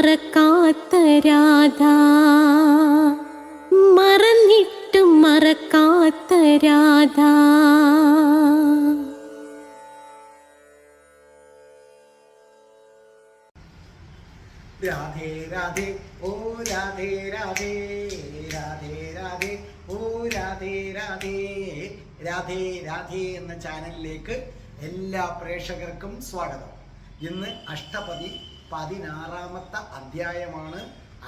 മറക്കാത്ത രാധ. മറന്നിട്ടും മറക്കാത്ത രാധ. രാധേ രാധേ ഓ രാധേ രാധേ രാധേ രാധേ ഓ രാധേ രാധേ രാധേ രാധേ എന്ന ചാനലിലേക്ക് എല്ലാ പ്രേക്ഷകർക്കും സ്വാഗതം. ഇന്ന് അഷ്ടപതി പതിനാറാമത്തെ അധ്യായമാണ്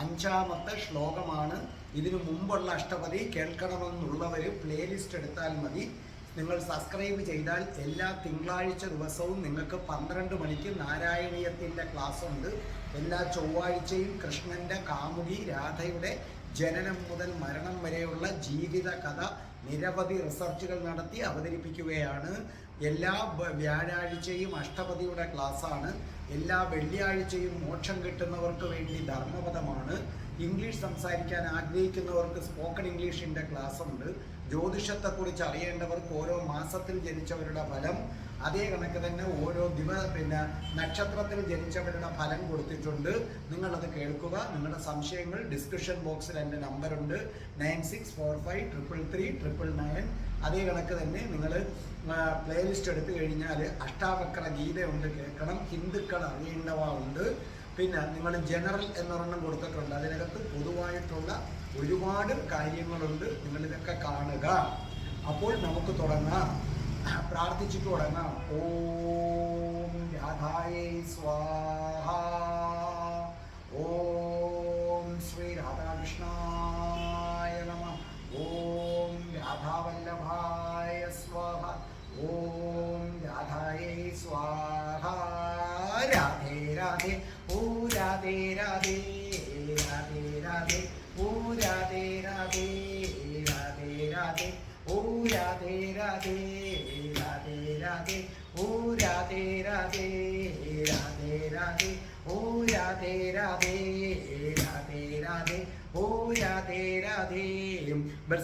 അഞ്ചാമത്തെ ശ്ലോകമാണ്. ഇതിനു മുമ്പുള്ള അഷ്ടപതി കേൾക്കണമെന്നുള്ളവർ പ്ലേലിസ്റ്റ് എടുത്താൽ മതി. നിങ്ങൾ സബ്സ്ക്രൈബ് ചെയ്താൽ എല്ലാ തിങ്കളാഴ്ച ദിവസവും നിങ്ങൾക്ക് പന്ത്രണ്ട് മണിക്ക് നാരായണീയത്തിന്റെ ക്ലാസ് ഉണ്ട്. എല്ലാ ചൊവ്വാഴ്ചയും കൃഷ്ണന്റെ കാമുകി രാധയുടെ ജനനം മുതൽ മരണം വരെയുള്ള ജീവിത കഥ നിരവധി റിസർച്ചുകൾ നടത്തി അവതരിപ്പിക്കുകയാണ്. എല്ലാ വ്യാഴാഴ്ചയും അഷ്ടപതിയുടെ ക്ലാസ്സാണ്. എല്ലാ വെള്ളിയാഴ്ചയും മോക്ഷം കിട്ടുന്നവർക്ക് വേണ്ടി ധർമ്മപഥമാണ് ഇംഗ്ലീഷ് സംസാരിക്കാൻ ആഗ്രഹിക്കുന്നവർക്ക് സ്പോക്കൺ ഇംഗ്ലീഷിന്റെ ക്ലാസ്സുണ്ട്. ജ്യോതിഷത്തെക്കുറിച്ച് അറിയേണ്ടവർക്ക് ഓരോ മാസത്തിൽ ജനിച്ചവരുടെ ഫലം അതേ കണക്ക് തന്നെ ഓരോ ദിവ പിന്നെ നക്ഷത്രത്തിൽ ജനിച്ചവരുടെ ഫലം കൊടുത്തിട്ടുണ്ട്. നിങ്ങളത് കേൾക്കുക. നിങ്ങളുടെ സംശയങ്ങൾ ഡിസ്ക്രിപ്ഷൻ ബോക്സിൽ എന്റെ നമ്പറുണ്ട് nine six four five triple three triple nine അതേ കണക്ക് തന്നെ നിങ്ങൾ പ്ലേലിസ്റ്റ് എടുത്തു കഴിഞ്ഞാൽ അഷ്ടാവക്ര ഗീതയുണ്ട് കേൾക്കണം. ഹിന്ദുക്കൾ അറിയേണ്ടവ ഉണ്ട്. പിന്നെ നിങ്ങൾ ജനറൽ എന്നൊരെണ്ണം കൊടുത്തിട്ടുണ്ട്. അതിനകത്ത് പൊതുവായിട്ടുള്ള ഒരുപാട് കാര്യങ്ങളുണ്ട്. നിങ്ങളിതൊക്കെ കാണുക. അപ്പോൾ നമുക്ക് തുടങ്ങാം. പ്രാർത്ഥിച്ചിട്ട് തുടങ്ങാം ഓം രാധായേ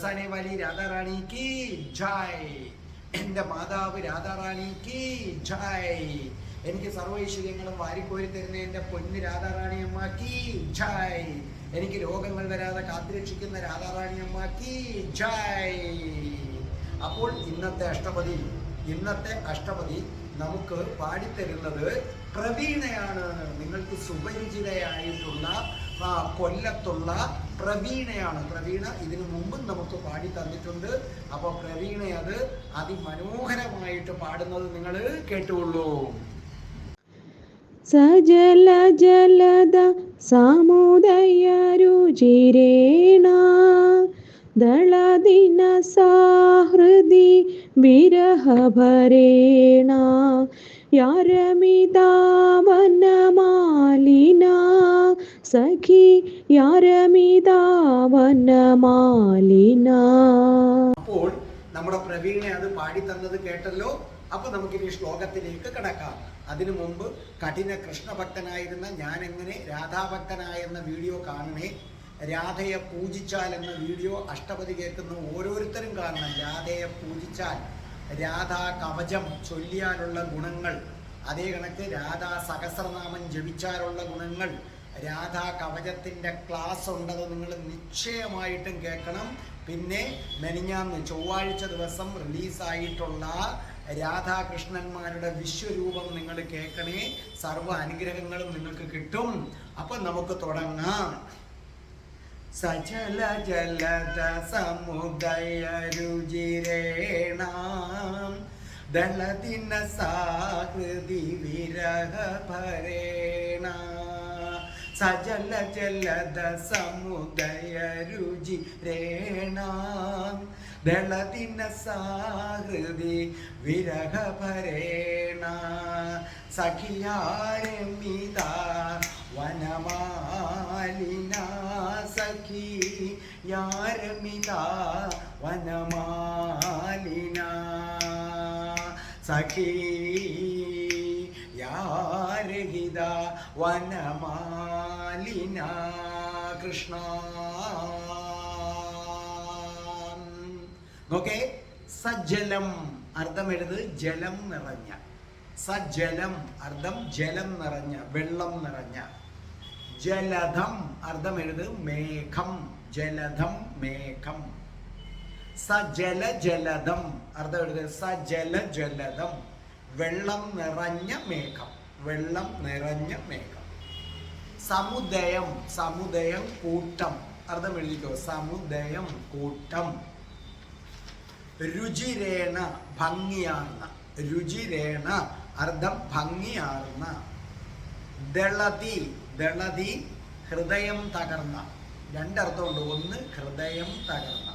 ബർസാനെ വാലി രാധാറാണി കി ജായ്. എന്റെ മാതാവ് രാധാറാണി കി ജായ്. എനിക്ക് സർവൈശ്വര്യങ്ങളും വാരിക്കോരി തരുന്ന എന്റെ പൊന്ന് രാധാറാണി അമ്മ കി ജായ്. എനിക്ക് രോഗങ്ങൾ വരാതെ കാത്തുരക്ഷിക്കുന്ന രാധാറാണി അമ്മ കി ജായ്. അപ്പോൾ ഇന്നത്തെ അഷ്ടപതി ഇന്നത്തെ അഷ്ടപതി നമുക്ക് പാടിത്തരുന്നത് പ്രവീണയാണ്. നിങ്ങൾക്ക് സുപരിചിതയായിട്ടുള്ള കൊല്ലത്തുള്ള പ്രവീണയാണ്. പ്രവീണ ഇതിനു മുമ്പും നമുക്ക് പാടി തന്നിട്ടുണ്ട്. അപ്പോൾ പ്രവീണ അത് അതിമനോഹരമായിട്ട് പാടുന്നത് നിങ്ങൾ കേട്ടുകൊള്ളൂ. സജല ജലദ സാമോദയ രുചിരേണ ദളദിന സാഹൃദി വിരഹഭരേണ യാരമിതാവനമാലിന സഖി യാരമിതാവനമാലിന. അപ്പോൾ നമ്മുടെ പ്രവീണെ അത് പാടി തന്നത് കേട്ടല്ലോ. അപ്പൊ നമുക്കിനി ശ്ലോകത്തിലേക്ക് കടക്കാം. അതിനു മുമ്പ് കഠിന കൃഷ്ണഭക്തനായിരുന്ന ഞാൻ എങ്ങനെ രാധാഭക്തനായെന്ന വീഡിയോ കാണണേ? രാധയെ പൂജിച്ചാൽ എന്ന വീഡിയോ അഷ്ടപതി കേൾക്കുന്ന ഓരോരുത്തരും കാണണം. രാധയെ പൂജിച്ചാൽ രാധാ കവചം ചൊല്ലിയാലുള്ള ഗുണങ്ങൾ അതേ കണക്ക് രാധാ സഹസ്രനാമം ജപിച്ചാലുള്ള ഗുണങ്ങൾ രാധാ കവചത്തിന്റെ ക്ലാസ് ഉണ്ടത് നിങ്ങൾ നിശ്ചയമായിട്ടും കേൾക്കണം. പിന്നെ മെനിഞ്ഞാന്ന് ചൊവ്വാഴ്ച ദിവസം റിലീസായിട്ടുള്ള രാധാകൃഷ്ണന്മാരുടെ വിശ്വരൂപം നിങ്ങൾ കേൾക്കണേ. സർവ അനുഗ്രഹങ്ങളും നിങ്ങൾക്ക് കിട്ടും. അപ്പം നമുക്ക് തുടങ്ങാം. സചല ജലത സമുദയ രുചിരേണ ദളദിന സാകൃതി വിരഹ ഭരേണ സജല ജലത സമുദയ രുചിരേണ ദളദിന സാഹൃതി വിരഹഭരേണ സഖിയാരമിത വനമാലിന സഖി. യാരമിത വനമാലിന. സഖി യാരഹിത വനമാലിന കൃഷ്ണ. നോക്കേ സജലം അർത്ഥം എഴുത് ജലം നിറഞ്ഞ. സജലം അർത്ഥം ജലം നിറഞ്ഞ വെള്ളം നിറഞ്ഞ. ജലധം അർത്ഥം എഴുത് മേഘം ജലധം മേഘം. സജല ജലധം അർത്ഥം എഴുത് സജല ജലധം വെള്ളം നിറഞ്ഞ മേഘം വെള്ളം നിറഞ്ഞ മേഘം. സമുദയം സമുദയം കൂട്ടം. അർത്ഥം എഴുതിക്കോ. സമുദയം കൂട്ടം. രുചിരേണ ഭംഗിയാർന്ന രുചിരേണ അർത്ഥം ഭംഗിയാർന്ന ദളതി ദളതി ഹൃദയം തകർന്ന. രണ്ടർത്ഥമുണ്ട്. ഒന്ന് ഹൃദയം തകർന്ന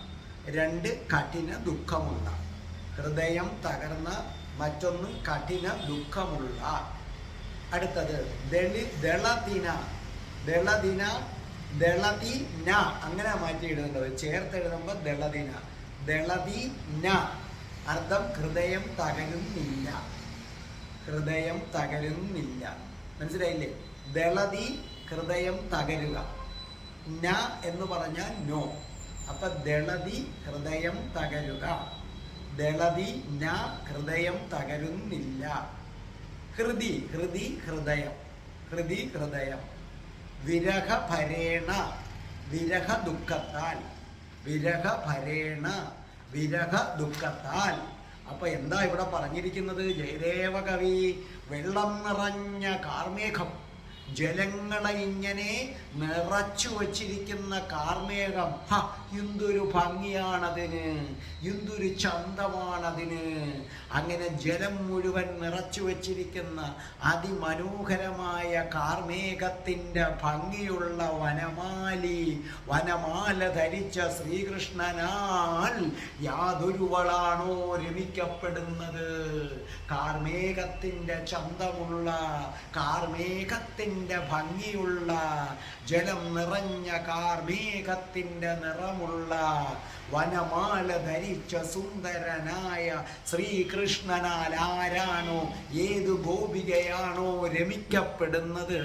രണ്ട് കഠിന ദുഃഖമുള്ള. ഹൃദയം തകർന്ന മറ്റൊന്ന് കഠിന ദുഃഖമുള്ള. അടുത്തത് ദളി ദളദിന ദളദിന. അങ്ങനെ മാറ്റി എഴുതേണ്ടത് ചേർത്ത് എഴുതുമ്പോൾ ദളദിന. ദളദിന. അർത്ഥം ഹൃദയം തകരുന്നില്ല. ഹൃദയം തകരുന്നില്ല. മനസ്സിലായില്ലേ? ദളതി ഹൃദയം തകരുക. ന എന്ന് പറഞ്ഞാൽ നോ. അപ്പൊ ദളതി ഹൃദയം തകരുക. ദളതി ന ഹൃദയം തകരുന്നില്ല. ഹൃദി ഹൃദി ഹൃദയം. ഹൃദി ഹൃദയം. വിരഹ ഭരേണ വിരഹ ദുഃഖത്താൽ വിരഹ ഭരേണ വിരഹ ദുഃഖത്താൽ അപ്പൊ എന്താ ഇവിടെ പറഞ്ഞിരിക്കുന്നത്? ജയദേവ കവി വെള്ളം നിറഞ്ഞ കാർമേഘം. ജലങ്ങളെ ഇങ്ങനെ നിറച്ചു വച്ചിരിക്കുന്ന കാർമേഘം. ഹ എന്തൊരു ഭംഗിയാണതിന്. എന്തൊരു ചന്തമാണതിന്. അങ്ങനെ ജലം മുഴുവൻ നിറച്ചു വച്ചിരിക്കുന്ന അതിമനോഹരമായ കാർമേഘത്തിന്റെ ഭംഗിയുള്ള വനമാലി വനമാല ധരിച്ച ശ്രീകൃഷ്ണനാൽ യാതൊരുവളാണോ രമിക്കപ്പെടുന്നത്? കാർമേഘത്തിന്റെ ചന്തമുള്ള കാർമേഘത്തിന്റെ ഭംഗിയുള്ള ജലം നിറഞ്ഞ കാർമേഘത്തിന്റെ നിറമുള്ള വനമാല ധരിച്ച സുന്ദരനായ ശ്രീകൃഷ്ണനാൽ ആരാണോ ഏത് ഗോപികയാണോ രമിക്കപ്പെടുന്നത്?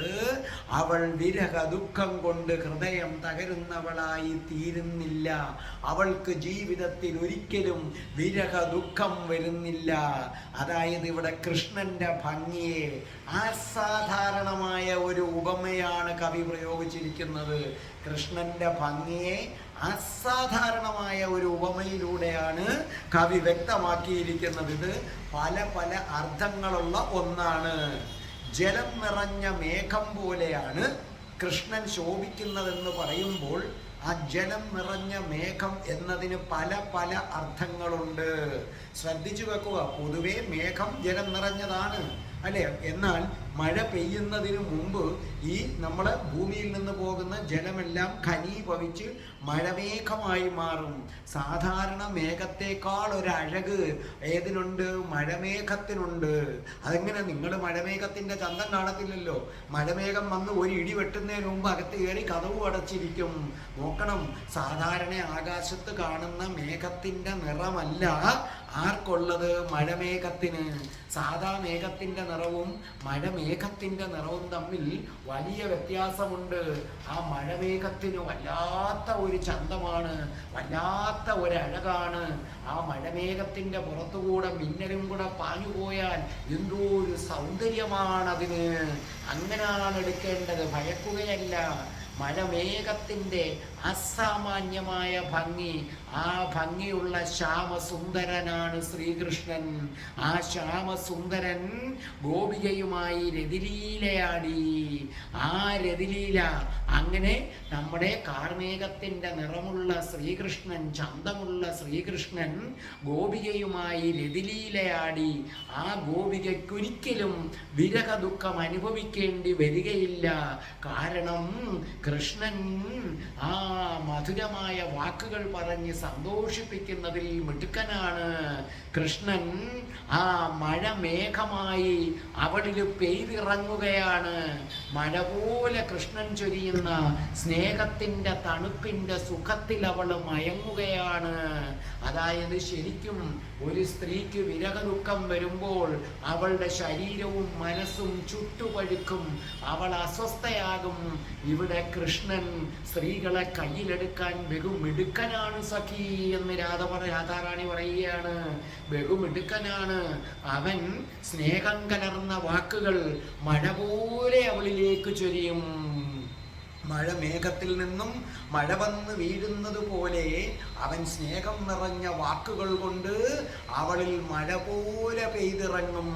അവൾ വിരഹ ദുഃഖം കൊണ്ട് ഹൃദയം തകരുന്നവളായി തീരുന്നില്ല. അവൾക്ക് ജീവിതത്തിൽ ഒരിക്കലും വിരഹ ദുഃഖം വരുന്നില്ല. അതായത് ഇവിടെ കൃഷ്ണന്റെ ഭംഗിയെ അസാധാരണമായ ഒരു ഉപമയാണ് കവി പ്രയോഗിച്ചിരിക്കുന്നത്. കൃഷ്ണന്റെ ഭംഗിയെ അസാധാരണമായ ഒരു ഉപമയിലൂടെയാണ് കവി വ്യക്തമാക്കിയിരിക്കുന്നത്. ഇത് പല പല അർത്ഥങ്ങളുള്ള ഒന്നാണ്. ജലം നിറഞ്ഞ മേഘം പോലെയാണ് കൃഷ്ണൻ ശോഭിക്കുന്നതെന്ന് പറയുമ്പോൾ ആ ജലം നിറഞ്ഞ മേഘം എന്നതിന് പല പല അർത്ഥങ്ങളുണ്ട്. ശ്രദ്ധിച്ചു വെക്കുക. പൊതുവെ മേഘം ജലം നിറഞ്ഞതാണ്. അല്ലേ? എന്നാൽ മഴ പെയ്യുന്നതിന് മുമ്പ് ഈ നമ്മളെ ഭൂമിയിൽ നിന്ന് പോകുന്ന ജലമെല്ലാം ഖനീഭവിച്ച് മഴമേഘമായി മാറും. സാധാരണ മേഘത്തേക്കാൾ അഴക് ഏതിനുണ്ട്? മഴമേഘത്തിനുണ്ട്. അതെങ്ങനെ? നിങ്ങൾ മഴമേഘത്തിന്റെ ചന്തം കാണത്തില്ലല്ലോ. മഴമേഘം വന്ന് ഒരു ഇടി വെട്ടുന്നതിന് മുമ്പ് അകത്ത് കയറി കഥവ് അടച്ചിരിക്കും. നോക്കണം സാധാരണ ആകാശത്ത് കാണുന്ന മേഘത്തിന്റെ നിറമല്ല ആർക്കുള്ളത് മഴമേഘത്തിന്. സാധാ മേഘത്തിന്റെ നിറവും മഴമേഘത്തിന്റെ നിറവും തമ്മിൽ വലിയ വ്യത്യാസമുണ്ട്. ആ മഴമേഘത്തിന് വല്ലാത്ത ഒരു ചന്തമാണ് വല്ലാത്ത ഒരു അഴകാണ് ആ മഴമേഘത്തിന്റെ പുറത്തുകൂടെ മിന്നലും കൂടെ പാഞ്ഞുപോയാൽ എന്തോ ഒരു സൗന്ദര്യമാണതിന്. അങ്ങനെയാണ് എടുക്കേണ്ടത് ഭയക്കുകയല്ല. മഴമേഘത്തിന്റെ അസാമാന്യമായ ഭംഗി. ആ ഭംഗിയുള്ള ശ്യാമസുന്ദരനാണ് ശ്രീകൃഷ്ണൻ. ആ ശ്യാമസുന്ദരൻ ഗോപികയുമായി രതിലീലയാടി. ആ രതിലീല അങ്ങനെ നമ്മുടെ കാർമേഘത്തിന്റെ നിറമുള്ള ശ്രീകൃഷ്ണൻ ചന്തമുള്ള ശ്രീകൃഷ്ണൻ ഗോപികയുമായി രതിലീലയാടി. ആ ഗോപികയ്ക്കൊരിക്കലും വിരഹ ദുഃഖം അനുഭവിക്കേണ്ടി വരികയില്ല. കാരണം കൃഷ്ണൻ ആ മധുരമായ വാക്കുകൾ പറഞ്ഞ് സന്തോഷിപ്പിക്കുന്നതിൽ മിടുക്കനാണ് കൃഷ്ണൻ. ആ മഴ മേഘമായി അവളിൽ പെയ്തിറങ്ങുകയാണ്. മഴ പോലെ കൃഷ്ണൻ ചൊരിയുന്ന സ്നേഹത്തിന്റെ തണുപ്പിന്റെ സുഖത്തിൽ അവൾ മയങ്ങുകയാണ്. അതായത് ശരിക്കും ഒരു സ്ത്രീക്ക് വിരകദുഃഖം വരുമ്പോൾ അവളുടെ ശരീരവും മനസ്സും ചുട്ടുപഴുക്കും. അവൾ അസ്വസ്ഥയാകും. ഇവിടെ കൃഷ്ണൻ സ്ത്രീകളെ കയ്യിലെടുക്കാൻ ബഹുമിടുക്കനാണ് സഖി എന്ന് രാധ രാധാറാണി പറയുകയാണ്. ബഹുമിടുക്കനാണ് അവൻ സ്നേഹം കലർന്ന വാക്കുകൾ മഴ പോലെ അവളിലേക്ക് ചൊരിയും. മഴ മേഘത്തിൽ നിന്നും മഴ വന്ന് വീഴുന്നത് പോലെ അവൻ സ്നേഹം നിറഞ്ഞ വാക്കുകൾ കൊണ്ട് അവളിൽ മഴ പോലെ പെയ്തിറങ്ങും.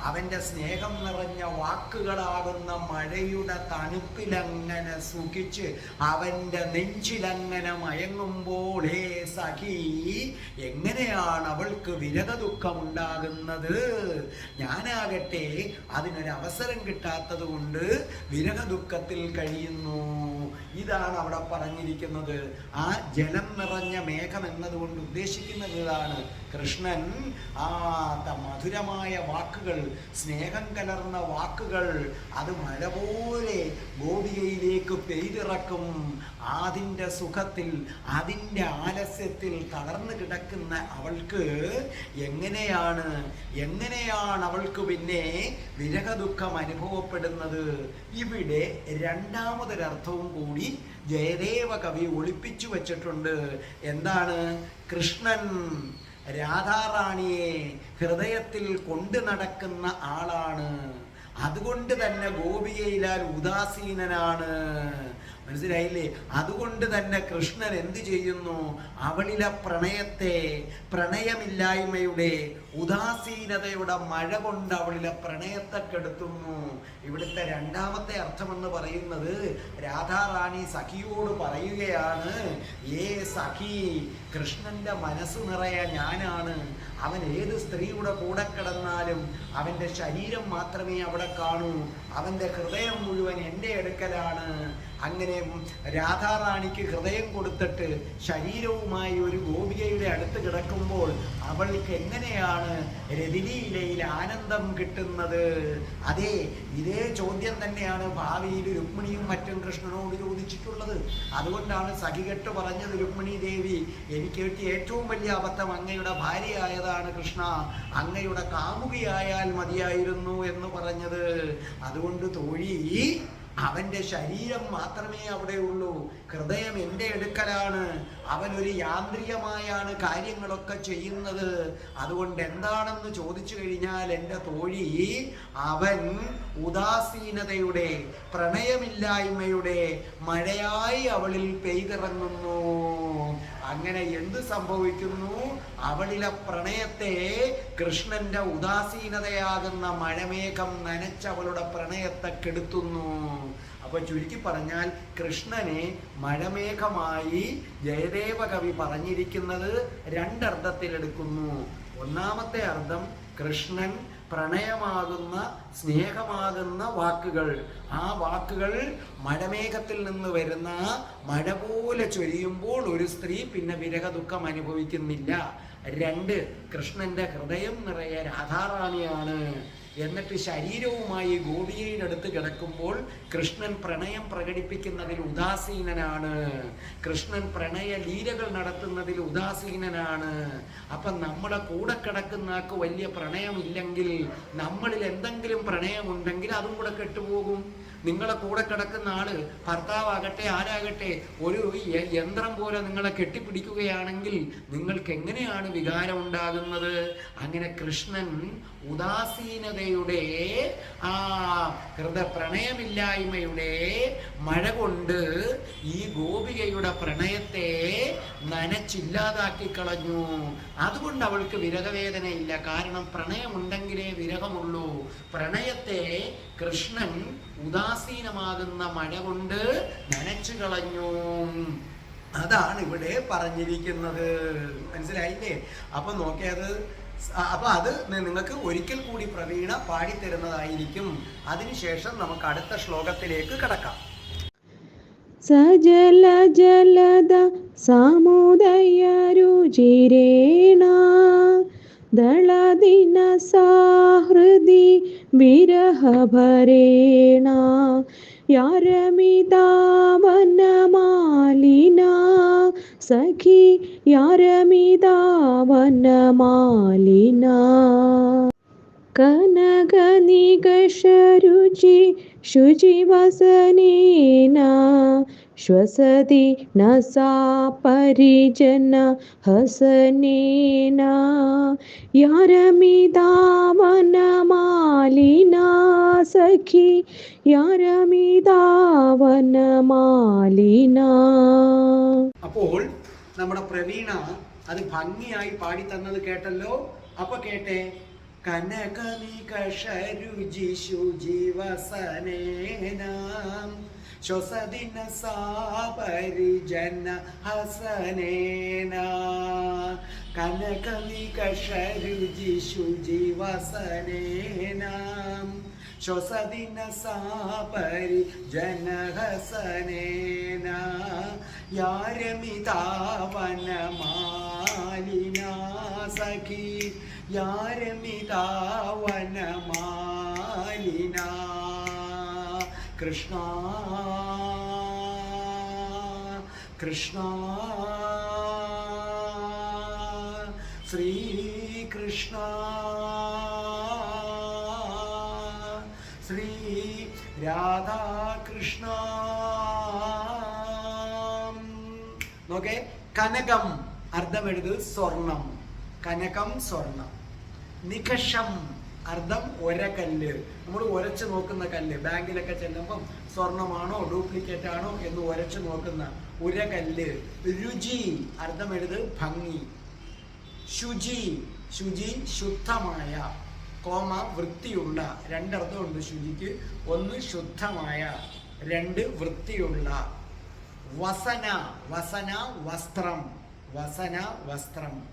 അവന്റെ സ്നേഹം നിറഞ്ഞ വാക്കുകളാകുന്ന മഴയുടെ തണുപ്പിലങ്ങനെ സുഖിച്ച് അവന്റെ നെഞ്ചിലങ്ങനെ മയങ്ങുമ്പോൾ ഹേ സഖി എങ്ങനെയാണ് അവൾക്ക് വിരക ദുഃഖമുണ്ടാകുന്നത്? ഞാനാകട്ടെ അതിനൊരവസരം കിട്ടാത്തത് കൊണ്ട് വിരക ദുഃഖത്തിൽ കഴിയുന്നു. ഇതാണ് അവിടെ പറഞ്ഞിരിക്കുന്നത്. ആ ജലം നിറഞ്ഞ മേഘം എന്നതുകൊണ്ട് ഉദ്ദേശിക്കുന്നത് ഇതാണ് കൃഷ്ണൻ ആ മധുരമായ വാക്കുകൾ സ്നേഹം കലർന്ന വാക്കുകൾ അത് മഴ പോലെ ഗോപികയിലേക്ക് പെയ്തിറക്കും. അതിന്റെ സുഖത്തിൽ അതിന്റെ ആലസ്യത്തിൽ തളർന്നു കിടക്കുന്ന അവൾക്ക് എങ്ങനെയാണ് എങ്ങനെയാണ് അവൾക്ക് പിന്നെ വിരഹദുഃഖം അനുഭവപ്പെടുന്നത്? ഇവിടെ രണ്ടാമതൊരർത്ഥവും കൂടി ജയദേവ കവി ഒളിപ്പിച്ചു വച്ചിട്ടുണ്ട്. എന്താണ്? കൃഷ്ണൻ രാധാറാണിയെ ഹൃദയത്തിൽ കൊണ്ടു നടക്കുന്ന ആളാണ്. അതുകൊണ്ട് തന്നെ ഗോപികയിലാൽ ഉദാസീനനാണ്. മനസ്സിലായില്ലേ? അതുകൊണ്ട് തന്നെ കൃഷ്ണൻ എന്ത് ചെയ്യുന്നു? അവളിലെ പ്രണയത്തെ പ്രണയമില്ലായ്മയുടെ ഉദാസീനതയുടെ മഴ കൊണ്ട് അവളിലെ പ്രണയത്തെ കെടുത്തുന്നു. ഇവിടുത്തെ രണ്ടാമത്തെ അർത്ഥമെന്ന് പറയുന്നത് രാധാറാണി സഖിയോട് പറയുകയാണ് ഏ സഖി കൃഷ്ണന്റെ മനസ്സ് നിറയ ഞാനാണ്. അവൻ ഏത് സ്ത്രീയുടെ കൂടെ കിടന്നാലും അവന്റെ ശരീരം മാത്രമേ അവിടെ കാണൂ. അവന്റെ ഹൃദയം മുഴുവൻ എന്റെ അടുക്കലാണ് അങ്ങനെ രാധാറാണിക്ക് ഹൃദയം കൊടുത്തിട്ട് ശരീരവുമായി ഒരു ഗോപികയുടെ അടുത്ത് കിടക്കുമ്പോൾ അവൾക്ക് എങ്ങനെയാണ് രതിനിയിലയിൽ ആനന്ദം കിട്ടുന്നത്? അതെ ഇതേ ചോദ്യം തന്നെയാണ് ഭാവിയിൽ രുക്മിണിയും മറ്റും കൃഷ്ണനോട് ചോദിച്ചിട്ടുള്ളത്. അതുകൊണ്ടാണ് സഖികെട്ട് പറഞ്ഞത് രുക്മിണി ദേവി എനിക്ക് കിട്ടിയ ഏറ്റവും വലിയ അബദ്ധം അങ്ങയുടെ ഭാര്യയായതാണ് കൃഷ്ണ. അങ്ങയുടെ കാമുകിയായാൽ മതിയായിരുന്നു എന്ന് പറഞ്ഞത്. അതുകൊണ്ട് തോഴി അവന്റെ ശരീരം മാത്രമേ അവിടെ ഉള്ളൂ. ഹൃദയം എന്റെ എടുക്കലാണ് ഒരു യാന്ത്രികമായാണ് കാര്യങ്ങളൊക്കെ ചെയ്യുന്നത്. അതുകൊണ്ട് എന്താണെന്ന് ചോദിച്ചു കഴിഞ്ഞാൽ എന്റെ തോഴി അവൻ ഉദാസീനതയുടെ പ്രണയമില്ലായ്മയുടെ മഴയായി അവളിൽ പെയ്തിറങ്ങുന്നു. അങ്ങനെ എന്ത് സംഭവിക്കുന്നു? അവളിലെ പ്രണയത്തെ കൃഷ്ണന്റെ ഉദാസീനതയാകുന്ന മഴമേഘം നനച്ചവളുടെ പ്രണയത്തെ കെടുത്തുന്നു. അപ്പൊ ചുരുക്കി പറഞ്ഞാൽ കൃഷ്ണനെ മഴമേഘമായി ജയദേവ കവി പറഞ്ഞിരിക്കുന്നത് രണ്ടർത്ഥത്തിലെടുക്കുന്നു. ഒന്നാമത്തെ അർത്ഥം കൃഷ്ണൻ പ്രണയമാകുന്ന സ്നേഹമാകുന്ന വാക്കുകൾ. ആ വാക്കുകൾ മഴമേഘത്തിൽ നിന്ന് വരുന്ന മഴ പോലെ ചൊരിയുമ്പോൾ ഒരു സ്ത്രീ പിന്നെ വിരഹ ദുഃഖം അനുഭവിക്കുന്നില്ല. രണ്ട് കൃഷ്ണന്റെ ഹൃദയം നിറയെ രാധാറാണിയാണ്. എന്നിട്ട് ശരീരവുമായി ഗോപികയുടെ അടുത്ത് കിടക്കുമ്പോൾ കൃഷ്ണൻ പ്രണയം പ്രകടിപ്പിക്കുന്നതിൽ ഉദാസീനനാണ്. കൃഷ്ണൻ പ്രണയ ലീലകൾ നടത്തുന്നതിൽ ഉദാസീനനാണ്. അപ്പം നമ്മുടെ കൂടെ കിടക്കുന്ന ആൾക്ക് വലിയ പ്രണയമില്ലെങ്കിൽ നമ്മളിൽ എന്തെങ്കിലും പ്രണയമുണ്ടെങ്കിൽ അതും കൂടെ കെട്ടുപോകും. നിങ്ങളെ കൂടെ കിടക്കുന്ന ആൾ ഭർത്താവാകട്ടെ ആരാകട്ടെ ഒരു യന്ത്രം പോലെ നിങ്ങളെ കെട്ടിപ്പിടിക്കുകയാണെങ്കിൽ നിങ്ങൾക്ക് എങ്ങനെയാണ് വികാരം ഉണ്ടാകുന്നത്? അങ്ങനെ കൃഷ്ണൻ ഉദാസീനതയുടെ ആ ഹൃദയ പ്രണയമില്ലായ്മയുടെ മഴ കൊണ്ട് ഈ ഗോപികയുടെ പ്രണയത്തെ നനച്ചില്ലാതാക്കി കളഞ്ഞു അതുകൊണ്ട് അവൾക്ക് വിരഹവേദനയില്ല. കാരണം പ്രണയമുണ്ടെങ്കിലേ വിരഹമുള്ളൂ. പ്രണയത്തെ കൃഷ്ണൻ ഉദാസീനമാകുന്ന മഴ കൊണ്ട് നനച്ചു കളഞ്ഞു അതാണ് ഇവിടെ പറഞ്ഞിരിക്കുന്നത്. മനസ്സിലായില്ലേ? അപ്പൊ നോക്കിയത് അപ്പൊ അത് നിങ്ങൾക്ക് ഒരിക്കൽ കൂടി പ്രവീണ പാടിത്തരുന്നതായിരിക്കും. അതിനുശേഷം നമുക്ക് അടുത്ത ശ്ലോകത്തിലേക്ക് കടക്കാം. സജല ജലദ സാമോദയ രുചിരേണ ദളദിന സാഹൃദി വിരഹഭരേണ യാരമിതാവനമാലിന सखि य मिदा वनमालिना कनकनिकशरुचि शुचिवसीना ശ്വസതി ന സാ പരിജന ഹസനേന യാരമിതാവനമാലിന സഖി യാരമിതാവനമാലിന അപ്പോൾ നമ്മുടെ പ്രവീണ അത് ഭംഗിയായി പാടി തന്നത് കേട്ടല്ലോ. അപ്പൊ കേട്ടെ കനകനികഷരുചി ശുചിവസനേനാം ശ്വസദിന സാപരിജന ഹസനേന. കനകനികഷരുചി ശുചിവസനേനാം ശ്വസദിന സാപരി ജനഹസനേന യാരമിതാവനമാലിന സഖി യാരമിതാവനമാലിന കൃഷ്ണ കൃഷ്ണ ശ്രീകൃഷ്ണ ശ്രീ രാധാകൃഷ്ണ. നോക്കേ കനകം അർത്ഥം എഴുതുന്നത് സ്വർണം. കനകം സ്വർണം. നികഷം. അർത്ഥം ഒരകല്ല് നമ്മൾ ഉരച്ച് നോക്കുന്ന കല്ല്. ബാങ്കിലൊക്കെ ചെല്ലുമ്പം സ്വർണമാണോ ഡ്യൂപ്ലിക്കേറ്റ് ആണോ എന്ന് ഉരച്ച് നോക്കുന്ന ഉരകല്ല് രുചി. അർത്ഥം എഴുത് ഭംഗി. ശുചി. ശുചി ശുദ്ധമായ. കോമ വൃത്തിയുള്ള. രണ്ടർത്ഥമുണ്ട് ശുചിക്ക്. ഒന്ന് ശുദ്ധമായ. രണ്ട് വൃത്തിയുള്ള. വസന. വസന വസ്ത്രം. വസന വസ്ത്രം.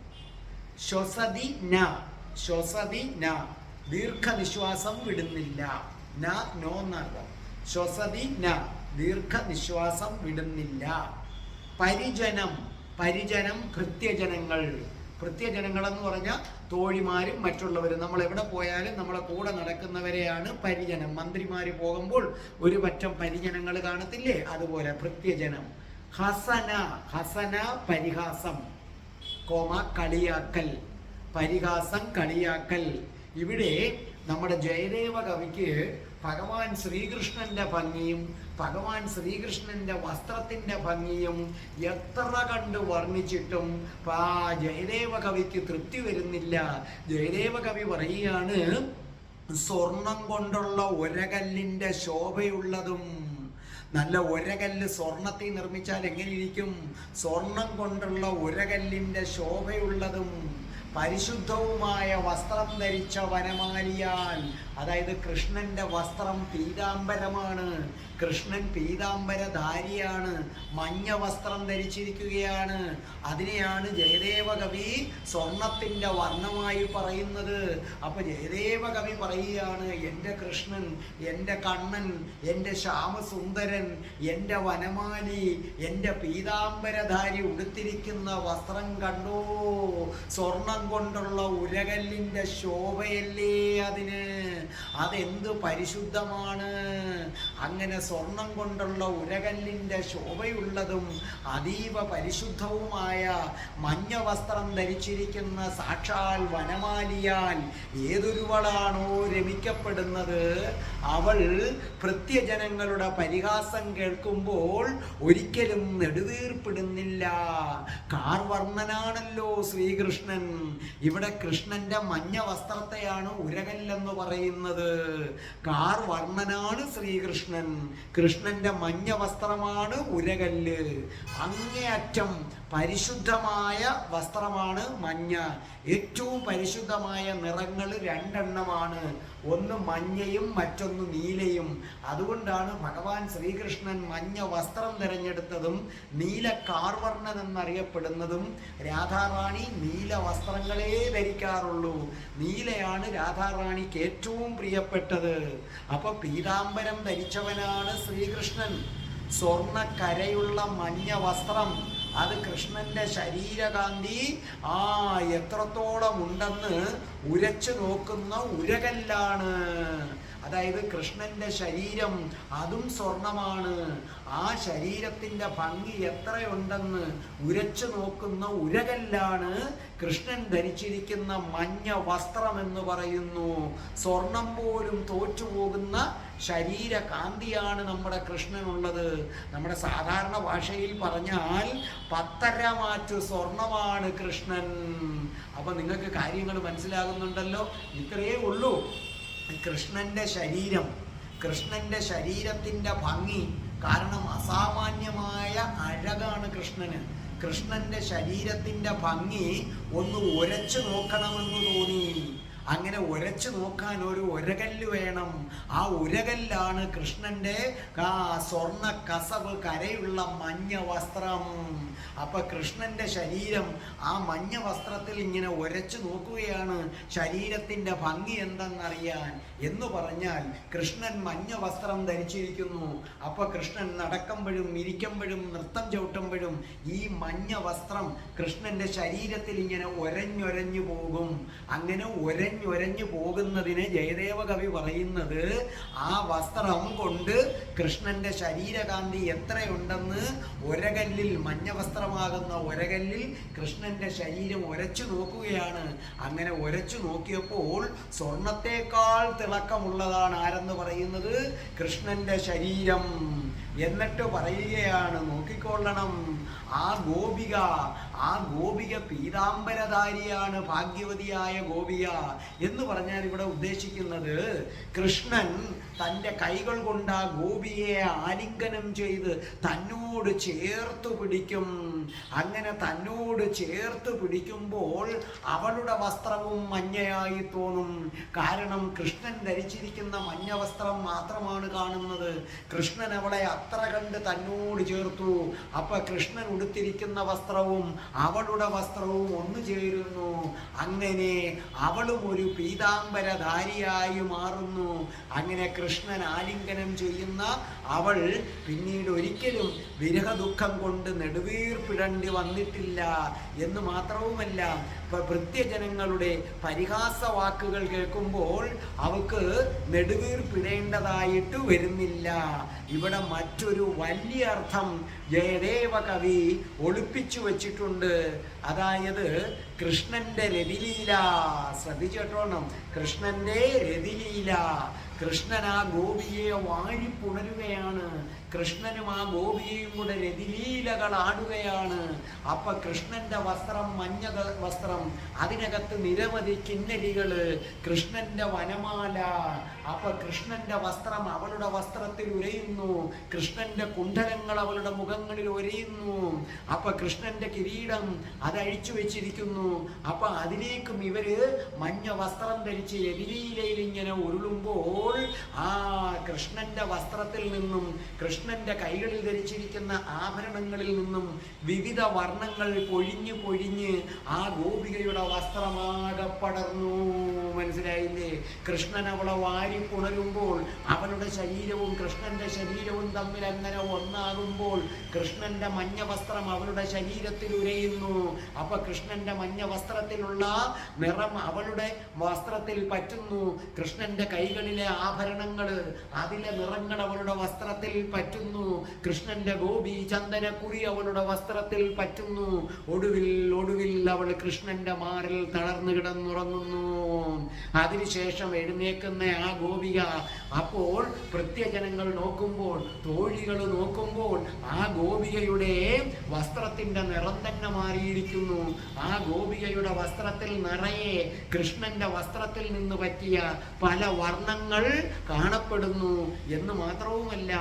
ശ്വസതി ന. ശ്വസതി ന. ദീർഘനിശ്വാസം വിടുന്നില്ല. ന ശ്വസതി ന ദീർഘനിശ്വാസം വിടുന്നില്ല. പരിജനം പരിജനം ഭൃത്യജനങ്ങൾ ഭൃത്യജനങ്ങൾ എന്ന് പറഞ്ഞാൽ തോഴിമാരും മറ്റുള്ളവരും. നമ്മൾ എവിടെ പോയാലും നമ്മളെ കൂടെ നടക്കുന്നവരെയാണ് പരിജനം. മന്ത്രിമാർ പോകുമ്പോൾ ഒരു പറ്റം പരിജനങ്ങൾ കാണത്തില്ലേ? അതുപോലെ ഭൃത്യജനം ഹസന ഹസന പരിഹാസം. കോമ കളിയാക്കൽ. പരിഹാസം കളിയാക്കൽ. ഇവിടെ നമ്മുടെ ജയദേവ കവിക്ക് ഭഗവാൻ ശ്രീകൃഷ്ണന്റെ ഭംഗിയും ഭഗവാൻ ശ്രീകൃഷ്ണന്റെ വസ്ത്രത്തിന്റെ ഭംഗിയും എത്ര കണ്ട് വർണിച്ചിട്ടും ആ ജയദേവ കവിക്ക് തൃപ്തി വരുന്നില്ല. ജയദേവ കവി പറയുകയാണ് സ്വർണം കൊണ്ടുള്ള ഒരകല്ലിന്റെ ശോഭയുള്ളതും നല്ല ഒരകല്ല് സ്വർണത്തിൽ നിർമ്മിച്ചാൽ എങ്ങനെയിരിക്കും സ്വർണം കൊണ്ടുള്ള ഒരകല്ലിന്റെ ശോഭയുള്ളതും പരിശുദ്ധവുമായ വസ്ത്രം ധരിച്ച വനമാലിയാൽ അതായത് കൃഷ്ണന്റെ വസ്ത്രം പീതാംബരമാണ്. കൃഷ്ണൻ പീതാംബരധാരിയാണ്. മഞ്ഞ വസ്ത്രം ധരിച്ചിരിക്കുകയാണ്. അതിനെയാണ് ജയദേവ കവി സ്വർണത്തിന്റെ വർണമായി പറയുന്നത്. അപ്പോൾ ജയദേവ കവി പറയുകയാണ് എന്റെ കൃഷ്ണൻ എന്റെ കണ്ണൻ എന്റെ ശ്യാമസുന്ദരൻ എന്റെ വനമാലി എന്റെ പീതാംബരധാരി ഉടുത്തിരിക്കുന്ന വസ്ത്രം കണ്ടോ? സ്വർണം കൊണ്ടുള്ള ഉരകല്ലിന്റെ ശോഭയല്ലേ അതിന്? അതെന്ത് പരിശുദ്ധമാണ്? അങ്ങനെ സ്വർണം കൊണ്ടുള്ള ഉരകല്ലിന്റെ ശോഭയുള്ളതും അതീവ പരിശുദ്ധവുമായ മഞ്ഞ വസ്ത്രം ധരിച്ചിരിക്കുന്ന സാക്ഷാൽ വനമാലിയാൽ ഏതൊരുവളാണോ രമിക്കപ്പെടുന്നത്? അവൾ ഭൃത്യജനങ്ങളുടെ പരിഹാസം കേൾക്കുമ്പോൾ ഒരിക്കലും നെടുവീർപ്പിടുന്നില്ല കാർവർണനാണല്ലോ ശ്രീകൃഷ്ണൻ. ഇവിടെ കൃഷ്ണന്റെ മഞ്ഞ വസ്ത്രത്തെയാണ് ഉരകല്ലെന്ന് പറയുന്നത്. കാർ വർണനാണ് ശ്രീകൃഷ്ണൻ. കൃഷ്ണന്റെ മഞ്ഞ വസ്ത്രമാണ് ഉരകല്ല് അങ്ങേയറ്റം പരിശുദ്ധമായ വസ്ത്രമാണ് മഞ്ഞ. ഏറ്റവും പരിശുദ്ധമായ നിറങ്ങൾ രണ്ടെണ്ണമാണ്. ഒന്ന് മഞ്ഞയും മറ്റൊന്ന് നീലയും. അതുകൊണ്ടാണ് ഭഗവാൻ ശ്രീകൃഷ്ണൻ മഞ്ഞ വസ്ത്രം തിരഞ്ഞെടുത്തതും നീല കാർവർണൻ എന്നറിയപ്പെടുന്നതും. രാധാറാണി നീല വസ്ത്രങ്ങളേ ധരിക്കാറുള്ളൂ. നീലയാണ് രാധാറാണിക്ക് ഏറ്റവും പ്രിയപ്പെട്ടത്. അപ്പൊ പീതാംബരം ധരിച്ചവനാണ് ശ്രീകൃഷ്ണൻ. സ്വർണ കരയുള്ള മഞ്ഞ വസ്ത്രം അത് കൃഷ്ണന്റെ ശരീരകാന്തി ആ എത്രത്തോളം ഉണ്ടെന്ന് ഉരച്ചു നോക്കുന്ന ഉരകല്ലാണ്. അതായത് കൃഷ്ണന്റെ ശരീരം അതും സ്വർണമാണ്. ആ ശരീരത്തിന്റെ ഭംഗി എത്രയുണ്ടെന്ന് ഉരച്ചു നോക്കുന്ന ഉരകല്ലാണ് കൃഷ്ണൻ ധരിച്ചിരിക്കുന്ന മഞ്ഞ വസ്ത്രം എന്ന് പറയുന്നു. സ്വർണം പോലും തോറ്റുപോകുന്ന ശരീരകാന്തിയാണ് നമ്മുടെ കൃഷ്ണനുള്ളത്. നമ്മുടെ സാധാരണ ഭാഷയിൽ പറഞ്ഞാൽ പത്തര മാറ്റു സ്വർണമാണ് കൃഷ്ണൻ. അപ്പൊ നിങ്ങൾക്ക് കാര്യങ്ങൾ മനസ്സിലാകുന്നുണ്ടല്ലോ? ഇത്രയേ ഉള്ളൂ. കൃഷ്ണന്റെ ശരീരം കൃഷ്ണന്റെ ശരീരത്തിന്റെ ഭംഗി കാരണം അസാമാന്യമായ അഴകാണ് കൃഷ്ണന്. കൃഷ്ണന്റെ ശരീരത്തിന്റെ ഭംഗി ഒന്ന് ഉരച്ചു നോക്കണമെന്ന് തോന്നി അങ്ങനെ ഉരച്ചു നോക്കാൻ ഒരു ഉരകല്ല് വേണം. ആ ഉരകല്ലാണ് കൃഷ്ണന്റെ ആ സ്വർണ കസവ് കരയുള്ള മഞ്ഞ വസ്ത്രം. അപ്പൊ കൃഷ്ണന്റെ ശരീരം ആ മഞ്ഞ വസ്ത്രത്തിൽ ഇങ്ങനെ ഉരച്ചു നോക്കുകയാണ്. ശരീരത്തിന്റെ ഭംഗി എന്തെന്നറിയാൻ എന്ന് പറഞ്ഞാൽ കൃഷ്ണൻ മഞ്ഞ വസ്ത്രം ധരിച്ചിരിക്കുന്നു. അപ്പൊ കൃഷ്ണൻ നടക്കുമ്പോഴും ഇരിക്കുമ്പോഴും നൃത്തം ചവിട്ടുമ്പോഴും ഈ മഞ്ഞ വസ്ത്രം കൃഷ്ണന്റെ ശരീരത്തിൽ ഇങ്ങനെ ഒരഞ്ഞൊരഞ്ഞു പോകും. അങ്ങനെ ഒരഞ്ഞൊരഞ്ഞു പോകുന്നതിന് ജയദേവ കവി പറയുന്നത് ആ വസ്ത്രം കൊണ്ട് കൃഷ്ണന്റെ ശരീരകാന്തി എത്രയുണ്ടെന്ന് ഒരകല്ലിൽ മഞ്ഞ വസ്ത്രമാകുന്ന ഒരകല്ലിൽ കൃഷ്ണന്റെ ശരീരം ഉരച്ചു നോക്കുകയാണ്. അങ്ങനെ ഉരച്ചു നോക്കിയപ്പോൾ സ്വർണത്തേക്കാൾ തിളക്കമുള്ളതാണ് ആരെന്ന് പറയുന്നത്? കൃഷ്ണന്റെ ശരീരം. എന്നിട്ട് പറയുകയാണ് നോക്കിക്കൊള്ളണം. ആ ഗോപിക ആ ഗോപിക പീതാംബരധാരിയാണ് ഭാഗ്യവതിയായ ഗോപിക. എന്ന് പറഞ്ഞാൽ ഇവിടെ ഉദ്ദേശിക്കുന്നത് കൃഷ്ണൻ തന്റെ കൈകൾ കൊണ്ട് ആ ഗോപിയെ ആലിംഗനം ചെയ്ത് തന്നോട് ചേർത്ത് പിടിക്കും. അങ്ങനെ തന്നോട് ചേർത്ത് പിടിക്കുമ്പോൾ അവളുടെ വസ്ത്രവും മഞ്ഞയായി തോന്നും. കാരണം കൃഷ്ണൻ ധരിച്ചിരിക്കുന്ന മഞ്ഞ വസ്ത്രം മാത്രമാണ് കാണുന്നത്. കൃഷ്ണൻ അവളെ അത്ര കണ്ട് തന്നോട് ചേർത്തു. അപ്പൊ കൃഷ്ണൻ ഉടുത്തിരിക്കുന്ന വസ്ത്രവും അവളുടെ വസ്ത്രവും ഒന്നു ചേരുന്നു. അങ്ങനെ അവളും ഒരു പീതാംബരധാരിയായി മാറുന്നു. അങ്ങനെ കൃഷ്ണൻ ആലിംഗനം ചെയ്യുന്ന അവൾ പിന്നീട് ഒരിക്കലും വിരഹ ദുഃഖം കൊണ്ട് നെടുവീർപ്പിടേണ്ടി വന്നിട്ടില്ല എന്ന് മാത്രവുമല്ല ഭൃത്യജനങ്ങളുടെ പരിഹാസ വാക്കുകൾ കേൾക്കുമ്പോൾ അവൾക്ക് നെടുവീർപ്പിടേണ്ടതായിട്ട് വരുന്നില്ല. ഇവിടെ മറ്റൊരു വലിയ അർത്ഥം ജയദേവ കവി ഒളിപ്പിച്ചു വച്ചിട്ടുണ്ട്. അതായത് കൃഷ്ണന്റെ രതിലീല. ശ്രദ്ധിച്ചോണം കൃഷ്ണന്റെ രതിലീല. കൃഷ്ണൻ ആ ഗോപിയെ വാരിപ്പുണരുകയാണ്. കൃഷ്ണനും ആ ഗോപിയെയും കൂടെ രതിലീലകൾ ആടുകയാണ്. അപ്പൊ കൃഷ്ണന്റെ വസ്ത്രം മഞ്ഞ വസ്ത്രം അതിനകത്ത് നിരവധി കിന്നരികൾ കൃഷ്ണന്റെ വനമാല. അപ്പൊ കൃഷ്ണന്റെ വസ്ത്രം അവളുടെ വസ്ത്രത്തിൽ ഉരയുന്നു. കൃഷ്ണന്റെ കുണ്ഠലങ്ങൾ അവളുടെ മുഖങ്ങളിൽ ഉരയുന്നു അപ്പൊ കൃഷ്ണന്റെ കിരീടം അതഴിച്ചു വെച്ചിരിക്കുന്നു. അപ്പൊ അതിലേക്കും ഇവർ മഞ്ഞ വസ്ത്രം ധരിച്ച് എതിരീലയിൽ ഇങ്ങനെ ഉരുളുമ്പോൾ ആ കൃഷ്ണന്റെ വസ്ത്രത്തിൽ നിന്നും കൃഷ്ണന്റെ കൈകളിൽ ധരിച്ചിരിക്കുന്ന ആഭരണങ്ങളിൽ നിന്നും വിവിധ വർണങ്ങൾ പൊഴിഞ്ഞു പൊഴിഞ്ഞ് ആ ഗോപികയുടെ വസ്ത്രമാകെ പടർന്നു. മനസ്സിലായില്ലേ? കൃഷ്ണൻ അവളെ വാരി പുണരുമ്പോൾ അവളുടെ ശരീരവും കൃഷ്ണന്റെ ശരീരവും തമ്മിൽ അങ്ങനെ ഒന്നാകുമ്പോൾ കൃഷ്ണന്റെ മഞ്ഞ വസ്ത്രം അവളുടെ ശരീരത്തിൽ ഉരയുന്നു. അപ്പൊ കൃഷ്ണന്റെ മഞ്ഞ വസ്ത്രത്തിലുള്ള നിറം അവളുടെ വസ്ത്രത്തിൽ പറ്റുന്നു. കൃഷ്ണന്റെ കൈകളിലെ ആഭരണങ്ങൾ അതിലെ നിറങ്ങൾ അവളുടെ വസ്ത്രത്തിൽ പറ്റുന്നു. കൃഷ്ണന്റെ ഗോപി ചന്ദനക്കുറി അവളുടെ വസ്ത്രത്തിൽ പറ്റുന്നു. ഒടുവിൽ ഒടുവിൽ അവൾ കൃഷ്ണന്റെ മാറിൽ തളർന്നു കിടന്നുറങ്ങുന്നു. അതിനുശേഷം എഴുന്നേക്കുന്ന ആ ഗോപിക അപ്പോൾ പ്രത്യജനങ്ങൾ നോക്കുമ്പോൾ തോഴികൾ നോക്കുമ്പോൾ ആ ഗോപികയുടെ വസ്ത്രത്തിന്റെ നിറം തന്നെ മാറിയിരിക്കുന്നു. ആ ഗോപികയുടെ വസ്ത്രത്തിൽ നിറയെ കൃഷ്ണന്റെ വസ്ത്രത്തിൽ നിന്ന് പറ്റിയ പല വർണങ്ങൾ കാണപ്പെടുന്നു. എന്ന് മാത്രവുമല്ല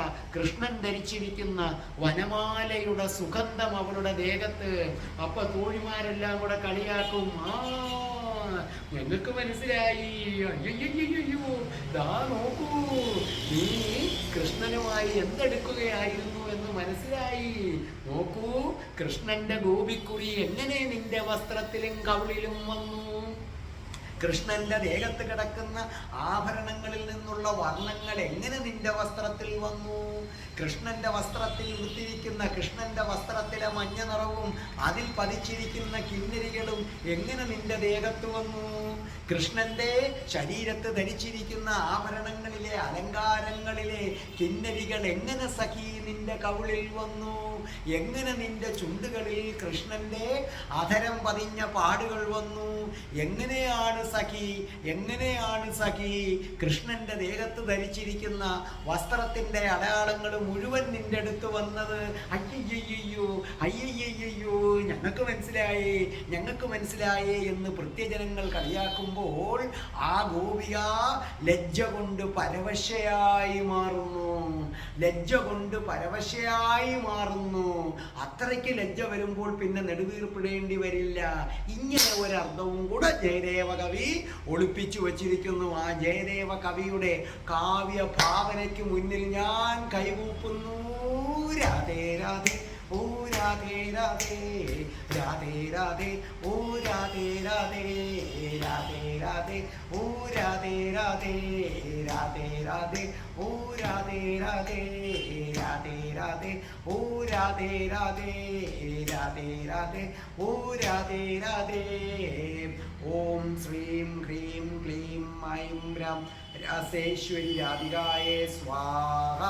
കൃഷ്ണൻ ധരിച്ചിരിക്കുന്ന വനമാലയുടെ സുഗന്ധം അവളുടെ ദേഹത്ത്. അപ്പൊ തോഴിമാരെല്ലാം കൂടെ കളിയാക്കും. ആ ഞങ്ങൾക്ക് മനസ്സിലായി. അയ്യോ ദാ നോക്കൂ. നീ കൃഷ്ണനുമായി എന്തെടുക്കുകയായിരുന്നു എന്ന് മനസ്സിലായി. നോക്കൂ കൃഷ്ണന്റെ ഗോപിക്കുറി എങ്ങനെ നിന്റെ വസ്ത്രത്തിലും കവിളിലും വന്നു? കൃഷ്ണന്റെ ദേഹത്ത് കിടക്കുന്ന ആഭരണങ്ങളിൽ നിന്നുള്ള വർണങ്ങൾ എങ്ങനെ നിന്റെ വസ്ത്രത്തിൽ വന്നു? കൃഷ്ണന്റെ വസ്ത്രത്തിൽ ഉത്തിരിക്കുന്ന കൃഷ്ണന്റെ വസ്ത്രത്തിലെ മഞ്ഞ നിറവും അതിൽ പതിച്ചിരിക്കുന്ന കിന്നരികളും എങ്ങനെ നിന്റെ ദേഹത്ത് വന്നു? കൃഷ്ണന്റെ ശരീരത്ത് ധരിച്ചിരിക്കുന്ന ആഭരണങ്ങളിലെ അലങ്കാരങ്ങളിലെ കിന്നരികൾ എങ്ങനെ സഖി നിന്റെ കവിളിൽ വന്നു? എങ്ങനെ നിന്റെ ചുണ്ടുകളിൽ കൃഷ്ണന്റെ അധരം പതിഞ്ഞ പാടുകൾ വന്നു? എങ്ങനെയാണ് സഖി? എങ്ങനെയാണ് സഖി? കൃഷ്ണന്റെ ദേഹത്ത് ധരിച്ചിരിക്കുന്ന വസ്ത്രത്തിന്റെ അടയാളങ്ങൾ മുഴുവൻ നിന്റെ അടുത്ത് വന്നത്? അയ്യയ്യോ അയ്യയ്യോ ഞങ്ങൾക്ക് മനസ്സിലായി ഞങ്ങൾക്ക് മനസ്സിലായേ എന്ന് പ്രത്യജനങ്ങൾ കളിയാക്കുമ്പോൾ ആ ഗോപിക ലജ്ജ കൊണ്ട് പരവശയായി മാറുന്നു. ലജ്ജ കൊണ്ട് പരവശയായി മാറുന്നു. അത്രയ്ക്ക് ലജ്ജ വരുമ്പോൾ പിന്നെ നെടുവീർപ്പിടേണ്ടി വരില്ല. ഇങ്ങനെ ഒരർത്ഥവും കൂടെ ജയദേവ കവി ഒളിപ്പിച്ചു വച്ചിരിക്കുന്നു ആ ജയദേവ കവിയുടെ കാവ്യ ഭാവനയ്ക്ക് മുന്നിൽ ഞാൻ കൈകൂപ്പുന്നു രാധേ രാധേ ഓ രാധേ രാധേ രാധേ രാധേ ഓ രാധേ രാധേ രാധേ രാധേ ഓ രാധേ രാധേ രാധേ രാധേ ഓ രാധേ രാധേ രാധേ രാധേ ഓ രാധേ രാധേ രാധേ രാധേ ഓ രാധേ രാധേ ഓം ശ്രീം ഹ്രീം ക്ലീം ഐം രം രാസേശ്വരി രാധികായേ സ്വാഹ.